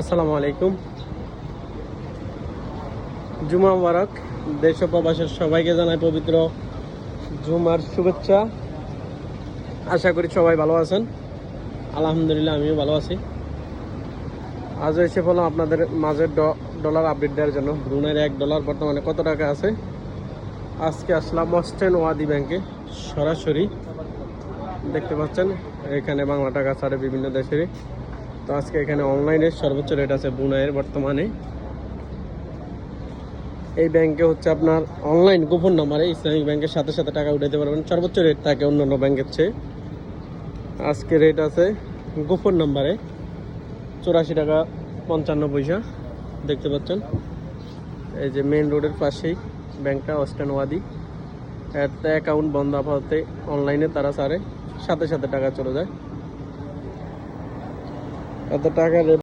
আসসালামু আলাইকুম। জুমা মুবারক। দেশ প্রবাসের সবাইকে জানাই পবিত্র জুমার শুভেচ্ছা। আশা করি সবাই ভালো আছেন। আলহামদুলিল্লাহ, আমিও ভালো আছি। আজ এসে বললাম আপনাদের মাঝে ডলার আপডেট দেওয়ার জন্য। ব্রুনের এক ডলার বর্তমানে কত টাকা আছে? আজকে আসলাম ওয়েস্টার্ন ওয়াদি ব্যাংকে। সরাসরি দেখতে পাচ্ছেন, এখানে বাংলা টাকা ছাড়ে বিভিন্ন দেশেরই। তো আজকে এখানে অনলাইনে সর্বোচ্চ রেট আছে বুনাইয়ের বর্তমানে। এই ব্যাংকে হচ্ছে আপনার অনলাইন গোপন নম্বরে ইসলামিক ব্যাংকের সাথে সাথে টাকা উঠাইতে পারবেন। সর্বোচ্চ রেট থাকে অন্যান্য ব্যাংকের চেয়ে। আজকে রেট আছে গোপন নাম্বারে চৌরাশি টাকা পঞ্চান্ন পয়সা। দেখতে পাচ্ছেন? এই যে মেন রোডের পাশেই ব্যাংকটা ওয়েস্টার্ন ওয়াদি একটা অ্যাকাউন্ট বন্ধ আপাতত অনলাইনে তারা সারে সাথে সাথে টাকা চলে যায়। এত টাকা